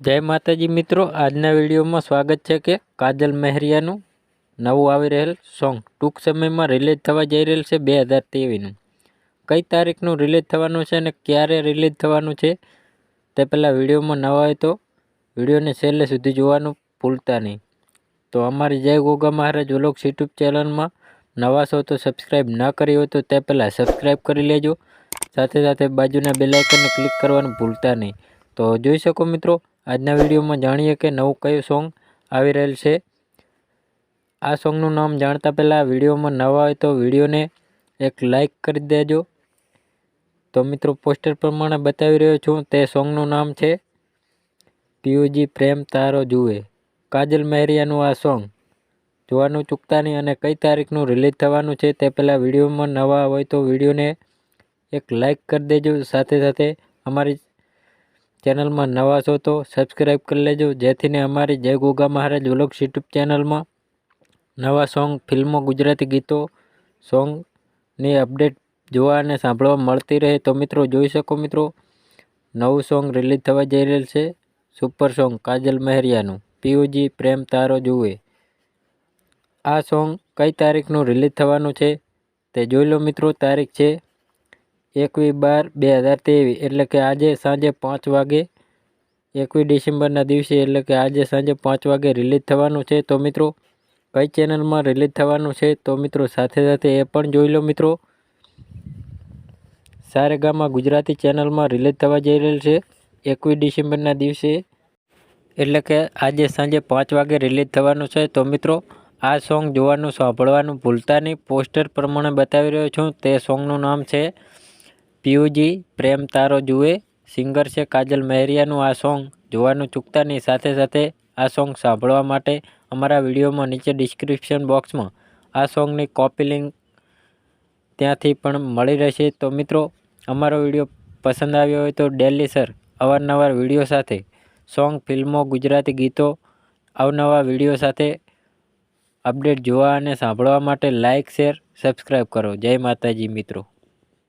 જય માતાજી મિત્રો, આજના વિડીયોમાં સ્વાગત છે કે કાજલ મહેરિયાનું નવું આવી રહેલ સોંગ ટૂંક સમયમાં રિલીઝ થવા જઈ રહેલ છે બે હજાર તેવીનું કઈ તારીખનું રિલીઝ થવાનું છે અને ક્યારે રિલીઝ થવાનું છે તે પહેલાં વિડીયોમાં નવા હોય તો વિડીયોને છેલ્લે સુધી જોવાનું ભૂલતા નહીં. તો અમારી જય ગોગા મહારાજ વ્લોગ્સ યુટ્યુબ ચેનલમાં નવા છો તો સબસ્ક્રાઈબ ન કરી હોય તો તે પહેલાં સબસ્ક્રાઈબ કરી લેજો. સાથે સાથે બાજુના બેલાઇકનને ક્લિક કરવાનું ભૂલતા નહીં. તો જોઈ શકો મિત્રો આજના વિડીયોમાં જાણીએ કે નવું કયું સોંગ આવી રહેલ છે. આ સોંગનું નામ જાણતા પહેલાં વિડીયોમાં નવા હોય તો વિડીયોને એક લાઈક કરી દેજો. તો મિત્રો, પોસ્ટર પ્રમાણે બતાવી રહ્યો છું, તે સોંગનું નામ છે પીયુજી પ્રેમ તારો જુએ. કાજલ મહેરિયાનું આ સોંગ જોવાનું ચૂકતા નહીં અને કઈ તારીખનું રિલીઝ થવાનું છે તે પહેલાં વિડીયોમાં નવા હોય તો વિડીયોને એક લાઈક કરી દેજો. સાથે સાથે અમારી ચેનલમાં નવા છો તો સબસ્ક્રાઈબ કરી લેજો. જેથીને અમારી જય ગોગા મહારાજ વ્લોગ્સ યુટ્યુબ ચેનલમાં નવા સોંગ, ફિલ્મો, ગુજરાતી ગીતો, સોંગની અપડેટ જોવા અને સાંભળવા મળતી રહે. તો મિત્રો, જોઈ શકો મિત્રો, નવું સોંગ રિલીઝ થવા જઈ રહેલ છે. સુપર સોંગ, કાજલ મહેરિયાનું, પીયુજી, પ્રેમ તારો જુએ. આ સોંગ કઈ તારીખનું રિલીઝ થવાનું છે તે જોઈ લો મિત્રો, તારીખ છે એકવીસ બાર બે હજાર ત્રેવીસ, એટલે કે આજે સાંજે પાંચ વાગે, એકવીસ ડિસેમ્બરના દિવસે, એટલે કે આજે સાંજે પાંચ વાગે રિલીઝ થવાનું છે. તો મિત્રો, કઈ ચેનલમાં રિલીઝ થવાનું છે? તો મિત્રો, સાથે સાથે એ પણ જોઈ લો મિત્રો. સારેગામાં ગુજરાતી ચેનલમાં રિલીઝ થવા જઈ રહેલ છે, એકવીસ ડિસેમ્બરના દિવસે, એટલે કે આજે સાંજે પાંચ વાગે રિલીઝ થવાનું છે. તો મિત્રો, આ સોંગ જોવાનું, સાંભળવાનું ભૂલતા નહીં. પોસ્ટર પ્રમાણે બતાવી રહ્યો છું. તે સોંગનું નામ છે પીયુજી, પ્રેમ તારો જુએ, સિંગર છે કાજલ મહેરિયાનું આ સોંગ. જોવાનું ચૂકતાની સાથે સાથે આ સોંગ સાંભળવા માટે અમારા વિડીયોમાં નીચે ડિસ્ક્રિપ્શન બોક્સમાં આ સોંગની કોપી લિંક ત્યાંથી પણ મળી રહેશે. તો મિત્રો, અમારો વીડિયો પસંદ આવ્યો હોય તો ડેલી સર, અવારનવાર વીડિયો સાથે સોંગ, ફિલ્મો, ગુજરાતી ગીતો, અવનવા વીડિયો સાથે અપડેટ જોવા અને સાંભળવા માટે લાઇક શેર સબસ્ક્રાઈબ કરો. જય માતાજી મિત્રો.